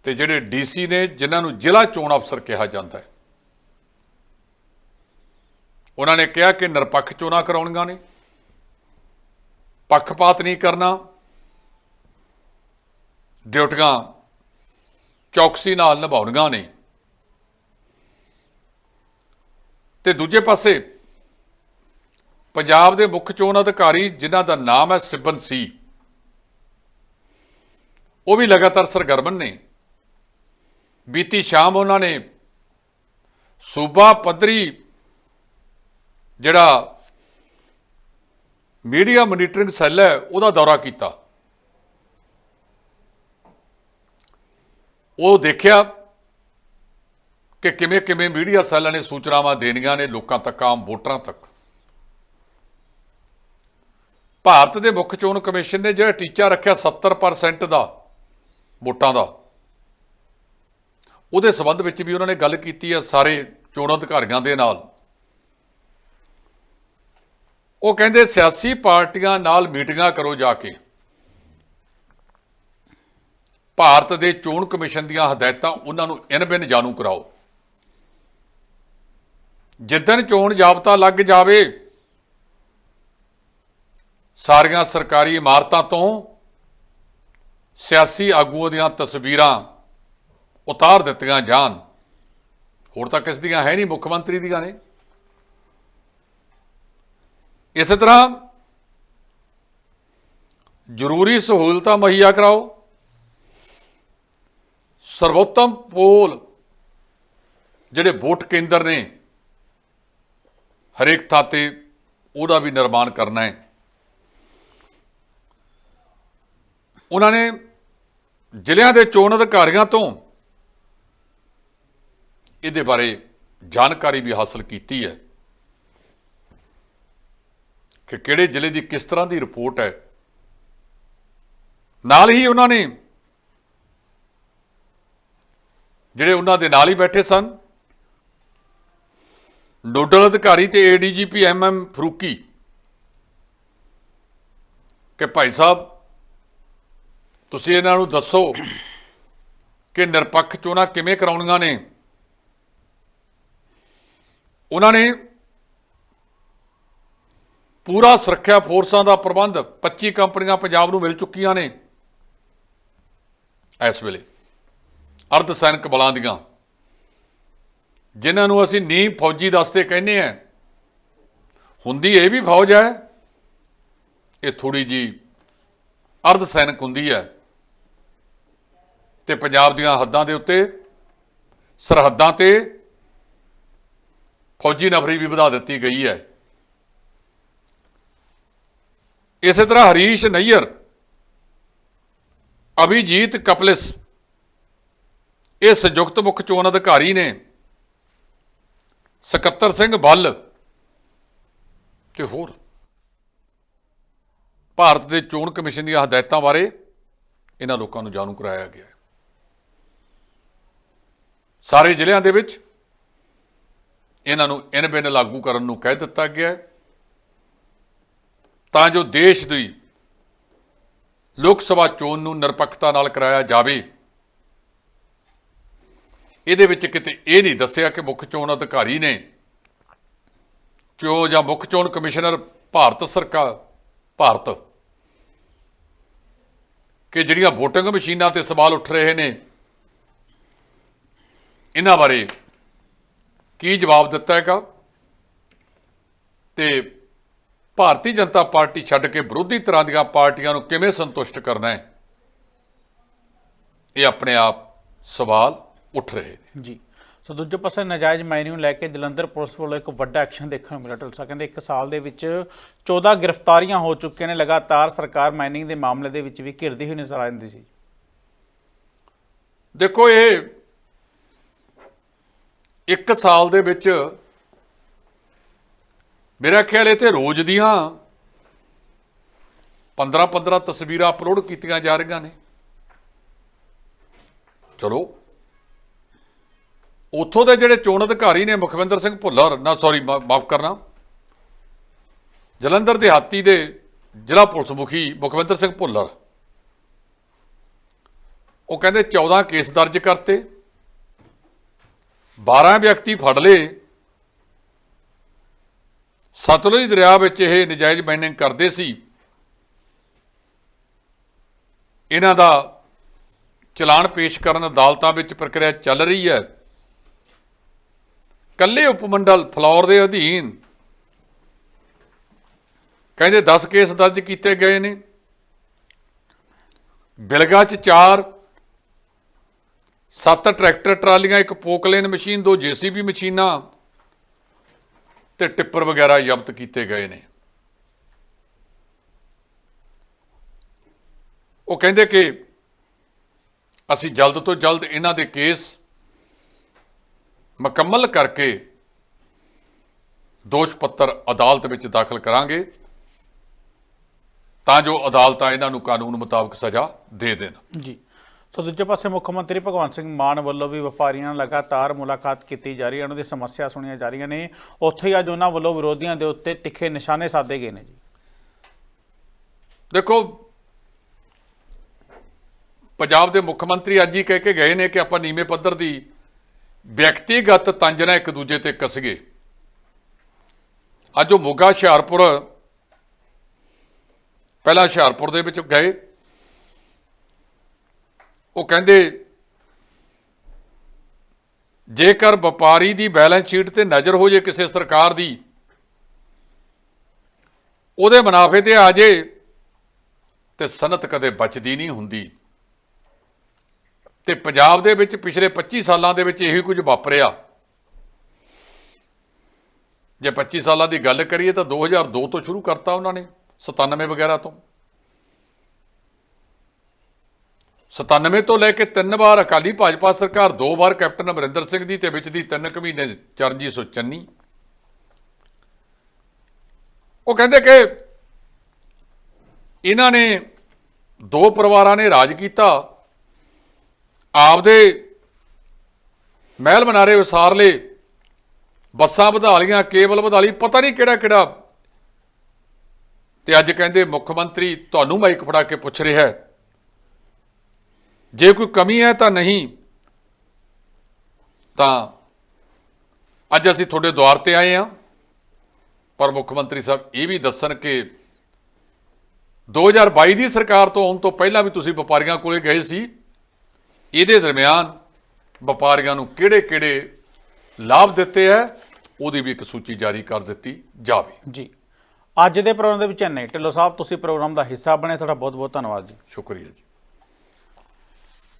ਤੇ ਜਿਹੜੇ ਡੀਸੀ ਨੇ, ਜਿਨ੍ਹਾਂ ਨੂੰ ਜ਼ਿਲ੍ਹਾ ਚੋਣ ਅਫਸਰ ਕਿਹਾ ਜਾਂਦਾ ਹੈ। ਉਹਨਾਂ ਨੇ ਕਿਹਾ ਕਿ ਨਿਰਪੱਖ ਚੋਣਾਂ ਕਰਾਉਣੀਆਂ ਨੇ, ਪੱਖਪਾਤ ਨਹੀਂ ਕਰਨਾ, ਡਿਊਟੀਆਂ ਚੌਕਸੀ ਨਾਲ ਨਿਭਾਉਣੀਆਂ ਨੇ। ਤੇ ਦੂਜੇ ਪਾਸੇ ਪੰਜਾਬ ਦੇ ਮੁੱਖ ਚੋਣ ਅਧਿਕਾਰੀ, ਜਿਨ੍ਹਾਂ ਦਾ ਨਾਮ ਹੈ ਸਿਬਨ ਸੀ, ਉਹ ਵੀ ਲਗਾਤਾਰ ਸਰਗਰਮ ਨੇ। ਬੀਤੀ ਸ਼ਾਮ ਉਹਨਾਂ ਨੇ ਸੂਬਾ ਪੱਧਰੀ ਜਿਹੜਾ ਮੀਡੀਆ ਮੋਨੀਟਰਿੰਗ ਸੈੱਲ ਹੈ, ਉਹਦਾ ਦੌਰਾ ਕੀਤਾ। ਉਹ ਦੇਖਿਆ ਕਿ ਕਿਵੇਂ ਕਿਵੇਂ ਮੀਡੀਆ ਸੈੱਲਾਂ ਨੇ ਸੂਚਨਾਵਾਂ ਦੇਣੀਆਂ ਨੇ, ਲੋਕਾਂ ਤੱਕ, ਆਮ ਵੋਟਰਾਂ ਤੱਕ। ਭਾਰਤ ਦੇ ਮੁੱਖ ਚੋਣ ਕਮਿਸ਼ਨ ਨੇ ਜਿਹੜਾ ਟੀਚਾ ਰੱਖਿਆ 70% ਦਾ ਵੋਟਾਂ ਦਾ, ਉਹਦੇ ਸਬੰਧ ਵਿੱਚ ਵੀ ਉਹਨਾਂ ਨੇ ਗੱਲ ਕੀਤੀ ਹੈ ਸਾਰੇ ਚੋਣ ਅਧਿਕਾਰੀਆਂ ਦੇ ਨਾਲ। ਉਹ ਕਹਿੰਦੇ ਸਿਆਸੀ ਪਾਰਟੀਆਂ ਨਾਲ ਮੀਟਿੰਗਾਂ ਕਰੋ ਜਾ ਕੇ। ਭਾਰਤ ਦੇ ਚੋਣ ਕਮਿਸ਼ਨ ਦੀਆਂ ਹਦਾਇਤਾਂ ਉਹਨਾਂ ਨੂੰ ਇਨ ਬਿਨ ਜਾਣੂ ਕਰਾਓ। ਜਿੱਦਣ ਚੋਣ ਜਾਬਤਾ ਲੱਗ ਜਾਵੇ ਸਾਰੀਆਂ ਸਰਕਾਰੀ ਇਮਾਰਤਾਂ ਤੋਂ ਸਿਆਸੀ ਆਗੂਆਂ ਦੀਆਂ ਤਸਵੀਰਾਂ ਉਤਾਰ ਦਿੱਤੀਆਂ ਜਾਣ। ਹੋਰ ਤਾਂ ਕਿਸ ਦੀਆਂ ਹੈ ਨਹੀਂ, ਮੁੱਖ ਮੰਤਰੀ ਦੀਆਂ ਨੇ। ਇਸੇ ਤਰ੍ਹਾਂ ਜ਼ਰੂਰੀ ਸਹੂਲਤਾਂ ਮੁਹੱਈਆ ਕਰਾਓ। ਸਰਵੋਤਮ ਪੋਲ ਜਿਹੜੇ ਵੋਟ ਕੇਂਦਰ ਨੇ, ਹਰੇਕ ਥਾਂ ਤੇ ਉਹਦਾ ਵੀ ਨਿਰਮਾਣ ਕਰਨਾ ਹੈ। ਉਹਨਾਂ ਨੇ ਜ਼ਿਲ੍ਹਿਆਂ ਦੇ ਚੋਣ ਅਧਿਕਾਰੀਆਂ ਤੋਂ ਇਹਦੇ ਬਾਰੇ ਜਾਣਕਾਰੀ ਵੀ ਹਾਸਲ ਕੀਤੀ ਹੈ ਕਿ ਕਿਹੜੇ ਜ਼ਿਲ੍ਹੇ ਦੀ ਕਿਸ ਤਰ੍ਹਾਂ ਦੀ ਰਿਪੋਰਟ ਹੈ। ਨਾਲ ਹੀ ਉਹਨਾਂ ਨੇ ਜਿਹੜੇ ਉਹਨਾਂ ਦੇ ਨਾਲ ਹੀ ਬੈਠੇ ਸਨ, ਨੋਡਲ ਅਧਿਕਾਰੀ ਤੇ ਏਡੀਜੀਪੀ ਐਮਐਮ ਫਰੂਕੀ, ਕਿ ਭਾਈ ਸਾਹਿਬ ਤੁਸੀਂ ਇਹਨਾਂ ਨੂੰ ਦੱਸੋ ਕਿ ਨਿਰਪੱਖ ਚੋਣਾਂ ਕਿਵੇਂ ਕਰਾਉਣੀਆਂ ਨੇ? ਉਹਨਾਂ ਨੇ ਪੂਰਾ ਸੁਰੱਖਿਆ ਫੋਰਸਾਂ ਦਾ ਪ੍ਰਬੰਧ 25 ਕੰਪਨੀਆਂ ਪੰਜਾਬ ਨੂੰ ਮਿਲ ਚੁੱਕੀਆਂ ਨੇ ਇਸ ਵੇਲੇ ਅਰਧ ਸੈਨਿਕ ਬਲਾਂ ਦੀਆਂ, ਜਿਨ੍ਹਾਂ ਨੂੰ ਅਸੀਂ ਨੀਂਹ ਫੌਜੀ ਦਸਤੇ ਕਹਿੰਦੇ ਆ ਹੁੰਦੀ ਇਹ ਵੀ ਫੌਜ ਹੈ, ਇਹ ਥੋੜੀ ਜੀ ਅਰਧ ਸੈਨਿਕ ਹੁੰਦੀ ਹੈ। ਤੇ ਪੰਜਾਬ ਦੀਆਂ ਹੱਦਾਂ ਦੇ ਉੱਤੇ, ਸਰਹੱਦਾਂ ਤੇ ਫੌਜੀ ਨਫਰੀ ਵੀ ਵਧਾ ਦਿੱਤੀ ਗਈ ਹੈ। ਇਸੇ ਤਰ੍ਹਾਂ ਹਰੀਸ਼ ਨਈਅਰ, ਅਭਿਜੀਤ ਕਪਲਿਸ, ਇਹ ਸੰਯੁਕਤ ਮੁੱਖ ਚੋਣ ਅਧਿਕਾਰੀ ਨੇ, ਸਕੱਤਰ ਸਿੰਘ ਬੱਲ ਤੇ ਹੋਰ ਭਾਰਤ ਦੇ ਚੋਣ ਕਮਿਸ਼ਨ ਦੀਆਂ ਹਦਾਇਤਾਂ ਬਾਰੇ ਇਹਨਾਂ ਲੋਕਾਂ ਨੂੰ ਜਾਣੂ ਕਰਾਇਆ ਗਿਆ। ਸਾਰੇ ਜ਼ਿਲ੍ਹਿਆਂ ਦੇ ਵਿੱਚ ਇਹਨਾਂ ਨੂੰ ਇਨ ਬਿਨ ਲਾਗੂ ਕਰਨ ਨੂੰ ਕਹਿ ਦਿੱਤਾ ਗਿਆ ਹੈ। ਤਾਂ ਜੋ ਦੇਸ਼ ਦੀ ਲੋਕ ਸਭਾ ਚੋਣ ਨੂੰ ਨਿਰਪੱਖਤਾ ਨਾਲ ਕਰਾਇਆ ਜਾਵੇ। ਇਹਦੇ ਵਿੱਚ ਕਿਤੇ ਇਹ ਨਹੀਂ ਦੱਸਿਆ ਕਿ ਮੁੱਖ ਚੋਣ ਅਧਿਕਾਰੀ ਨੇ ਚੋ ਜਾਂ ਮੁੱਖ ਚੋਣ ਕਮਿਸ਼ਨਰ ਭਾਰਤ ਸਰਕਾਰ, ਭਾਰਤ, ਕਿ ਜਿਹੜੀਆਂ VOTING ਮਸ਼ੀਨਾਂ ਤੇ ਸਵਾਲ ਉੱਠ ਰਹੇ ਨੇ ਇਹਨਾਂ ਬਾਰੇ ਕੀ ਜਵਾਬ ਦਿੱਤਾ ਹੈਗਾ? ਤੇ ਭਾਰਤੀ ਜਨਤਾ ਪਾਰਟੀ ਛੱਡ ਕੇ ਵਿਰੋਧੀ ਤਰ੍ਹਾਂ ਦੀਆਂ ਪਾਰਟੀਆਂ ਨੂੰ ਕਿਵੇਂ ਸੰਤੁਸ਼ਟ ਕਰਨਾ ਹੈ? ਇਹ ਆਪਣੇ ਆਪ ਸਵਾਲ ਉੱਠ ਰਹੇ ਨੇ।
ਜੀ। ਸੋ ਦੂਜੇ ਪਾਸੇ ਨਜਾਇਜ਼ ਮਾਈਨਿੰਗ ਨੂੰ ਲੈ ਕੇ ਜਲੰਧਰ ਪੁਲਿਸ ਵੱਲੋਂ ਇੱਕ ਵੱਡਾ ਐਕਸ਼ਨ ਦੇਖਣ ਨੂੰ ਮਿਲਿਆ। ਟਲਸਾ ਕਹਿੰਦੇ ਇੱਕ ਸਾਲ ਦੇ ਵਿੱਚ 14 ਗ੍ਰਿਫਤਾਰੀਆਂ ਹੋ ਚੁੱਕੀਆਂ ਨੇ। ਲਗਾਤਾਰ ਸਰਕਾਰ ਮਾਈਨਿੰਗ ਦੇ ਮਾਮਲੇ ਦੇ ਵਿੱਚ ਵੀ ਘਿਰਦੀ ਹੋਈ ਨਜ਼ਰ ਆ ਜਾਂਦੀ ਸੀ।
ਦੇਖੋ ਇਹ ਇੱਕ ਸਾਲ ਦੇ ਵਿੱਚ ਮੇਰਾ ਖਿਆਲ ਇਹ ਤੇ ਰੋਜ਼ ਦੀਆਂ 15 15 ਤਸਵੀਰਾਂ ਅਪਲੋਡ ਕੀਤੀਆਂ ਜਾ ਰਹੀਆਂ ਨੇ। ਚਲੋ। ਉੱਥੋਂ ਦੇ ਜਿਹੜੇ ਚੋਣ ਅਧਿਕਾਰੀ ਨੇ ਮੁਖਵਿੰਦਰ ਸਿੰਘ ਭੁੱਲਰ, ਨਾ ਸੌਰੀ ਮਾਫ ਕਰਨਾ। ਜਲੰਧਰ ਦੇ ਹਾਤੀ ਦੇ ਜ਼ਿਲ੍ਹਾ ਪੁਲਿਸ ਮੁਖੀ ਮੁਖਵਿੰਦਰ ਸਿੰਘ ਭੁੱਲਰ। ਉਹ ਕਹਿੰਦੇ 14 ਕੇਸ ਦਰਜ ਕਰਤੇ। 12 ਵਿਅਕਤੀ ਫੜ ਲਏ। ਸਤਲੁਜ ਦਰਿਆ ਵਿੱਚ ਇਹ ਨਜਾਇਜ਼ ਮਾਈਨਿੰਗ ਕਰਦੇ ਸੀ। ਇਹਨਾਂ ਦਾ ਚਲਾਨ ਪੇਸ਼ ਕਰਨ ਅਦਾਲਤਾਂ ਵਿੱਚ ਪ੍ਰਕਿਰਿਆ ਚੱਲ ਰਹੀ ਹੈ। ਕੱਲੇ ਉਪਮੰਡਲ ਫਲੌਰ ਦੇ ਅਧੀਨ ਕਹਿੰਦੇ 10 ਕੇਸ ਦਰਜ ਕੀਤੇ ਗਏ ਨੇ। ਬਿਲਗਾ ਚ 4 ਸੱਤ ਟਰੈਕਟਰ ਟਰਾਲੀਆਂ, ਇੱਕ ਪੋਕਲੇਨ ਮਸ਼ੀਨ, ਦੋ ਜੀਸੀਬੀ ਮਸ਼ੀਨਾਂ ਤੇ ਟਿੱਪਰ ਵਗੈਰਾ ਜ਼ਬਤ ਕੀਤੇ ਗਏ ਨੇ। ਉਹ ਕਹਿੰਦੇ ਕਿ ਅਸੀਂ ਜਲਦ ਤੋਂ ਜਲਦ ਇਹਨਾਂ ਦੇ ਕੇਸ ਮੁਕੰਮਲ ਕਰਕੇ ਦੋਸ਼ ਪੱਤਰ ਅਦਾਲਤ ਵਿੱਚ ਦਾਖਲ ਕਰਾਂਗੇ ਤਾਂ ਜੋ ਅਦਾਲਤਾਂ ਇਹਨਾਂ ਨੂੰ ਕਾਨੂੰਨ ਮੁਤਾਬਕ ਸਜ਼ਾ ਦੇ ਦੇਣ।
ਜੀ। ਸੋ ਦੂਜੇ ਪਾਸੇ ਮੁੱਖ ਮੰਤਰੀ ਭਗਵੰਤ ਸਿੰਘ ਮਾਨ ਵੱਲੋਂ ਵੀ ਵਪਾਰੀਆਂ ਨਾਲ ਲਗਾਤਾਰ ਮੁਲਾਕਾਤ ਕੀਤੀ ਜਾ ਰਹੀ ਹੈ। ਉਹਨਾਂ ਦੀ ਸਮੱਸਿਆ ਸੁਣੀਆਂ ਜਾ ਰਹੀਆਂ ਨੇ। ਉੱਥੇ ਹੀ ਅੱਜ ਉਹਨਾਂ ਵੱਲੋਂ ਵਿਰੋਧੀਆਂ ਦੇ ਉੱਤੇ ਤਿੱਖੇ ਨਿਸ਼ਾਨੇ ਸਾਧੇ ਗਏ ਨੇ ਜੀ।
ਦੇਖੋ, ਪੰਜਾਬ ਦੇ ਮੁੱਖ ਮੰਤਰੀ ਅੱਜ ਹੀ ਕਹਿ ਕੇ ਗਏ ਨੇ ਕਿ ਆਪਾਂ ਨੀਵੇਂ ਪੱਧਰ ਦੀ ਵਿਅਕਤੀਗਤ ਤੰਜਨਾ ਇੱਕ ਦੂਜੇ ਤੇ ਕੱਸਗੇ ਅੱਜ ਉਹ ਮੋਗਾ, ਹੁਸ਼ਿਆਰਪੁਰ, ਪਹਿਲਾਂ ਹੁਸ਼ਿਆਰਪੁਰ ਦੇ ਵਿੱਚ ਗਏ। ਉਹ ਕਹਿੰਦੇ, ਜੇਕਰ ਵਪਾਰੀ ਦੀ ਬੈਲੈਂਸ ਸ਼ੀਟ ਤੇ ਨਜ਼ਰ ਹੋ ਜੇ ਕਿਸੇ ਸਰਕਾਰ ਦੀ, ਉਹਦੇ ਮੁਨਾਫੇ ਤੇ ਆ ਜੇ, ਤੇ ਸਨਅਤ ਕਦੇ ਬਚਦੀ ਨਹੀਂ ਹੁੰਦੀ। ਤੇ ਪੰਜਾਬ ਦੇ ਵਿੱਚ ਪਿਛਲੇ 25 ਸਾਲਾਂ ਦੇ ਵਿੱਚ ਇਹੀ ਕੁਝ ਵਾਪਰਿਆ। ਜੇ 25 ਸਾਲਾਂ ਦੀ ਗੱਲ ਕਰੀਏ ਤਾਂ 2002 ਤੋਂ ਸ਼ੁਰੂ ਕਰਤਾ ਉਹਨਾਂ ਨੇ 97 ਵਗੈਰਾ ਤੋਂ। 97 ਤੋਂ ਲੈ ਕੇ ਤਿੰਨ ਵਾਰ ਅਕਾਲੀ ਭਾਜਪਾ ਸਰਕਾਰ, ਦੋ ਵਾਰ ਕੈਪਟਨ ਅਮਰਿੰਦਰ ਸਿੰਘ ਦੀ ਤੇ ਵਿੱਚ ਦੀ ਤਿੰਨ ਕੁ ਮਹੀਨੇ ਚਰਨਜੀਤ ਸੋ ਚੰਨੀ। ਉਹ ਕਹਿੰਦੇ ਕਿ ਇਹਨਾਂ ਨੇ ਦੋ ਪਰਿਵਾਰਾਂ ਨੇ ਰਾਜ ਕੀਤਾ। ਆਪਦੇ ਮਹਿਲ ਮਨਾਰੇ ਉਸਾਰ ਲਏ। ਬੱਸਾਂ ਵਧਾ ਲੀਆਂ ਕੇਬਲ ਵਧਾ ਲਈ, ਪਤਾ ਨਹੀਂ ਕਿਹੜਾ ਕਿਹੜਾ। ਤੇ ਅੱਜ ਕਹਿੰਦੇ ਮੁੱਖ ਮੰਤਰੀ, ਤੁਹਾਨੂੰ ਮਾਈਕ ਫੜਾ ਕੇ ਪੁੱਛ ਰਿਹਾ ਹੈ। ਜੇ ਕੋਈ ਕਮੀ ਹੈ ਤਾਂ ਨਹੀਂ ਤਾਂ ਅੱਜ ਅਸੀਂ ਤੁਹਾਡੇ ਦੁਆਰ ਤੇ ਆਏ ਹਾਂ। ਪਰ ਮੁੱਖ ਮੰਤਰੀ ਸਾਹਿਬ ਇਹ ਵੀ ਦੱਸਣ ਕਿ 2022 ਦੀ ਸਰਕਾਰ ਤੋਂ ਆਉਣ ਤੋਂ ਪਹਿਲਾਂ ਵੀ ਤੁਸੀਂ ਵਪਾਰੀਆਂ ਕੋਲੇ ਗਏ ਸੀ। ਇਹਦੇ ਦਰਮਿਆਨ ਵਪਾਰੀਆਂ ਨੂੰ ਕਿਹੜੇ-ਕਿਹੜੇ ਲਾਭ ਦਿੱਤੇ ਹੈ ਉਹਦੀ ਵੀ ਇੱਕ ਸੂਚੀ ਜਾਰੀ ਕਰ ਦਿੱਤੀ ਜਾਵੇ।
ਜੀ। ਅੱਜ ਦੇ ਪ੍ਰੋਗਰਾਮ ਦੇ ਵਿੱਚ ਇੰਨਾ। ਹੀ ਢਿੱਲੋਂ ਸਾਹਿਬ ਤੁਸੀਂ ਪ੍ਰੋਗਰਾਮ ਦਾ ਹਿੱਸਾ ਬਣੇ। ਤੁਹਾਡਾ ਬਹੁਤ ਬਹੁਤ ਧੰਨਵਾਦ ਜੀ।
ਸ਼ੁਕਰੀਆ ਜੀ।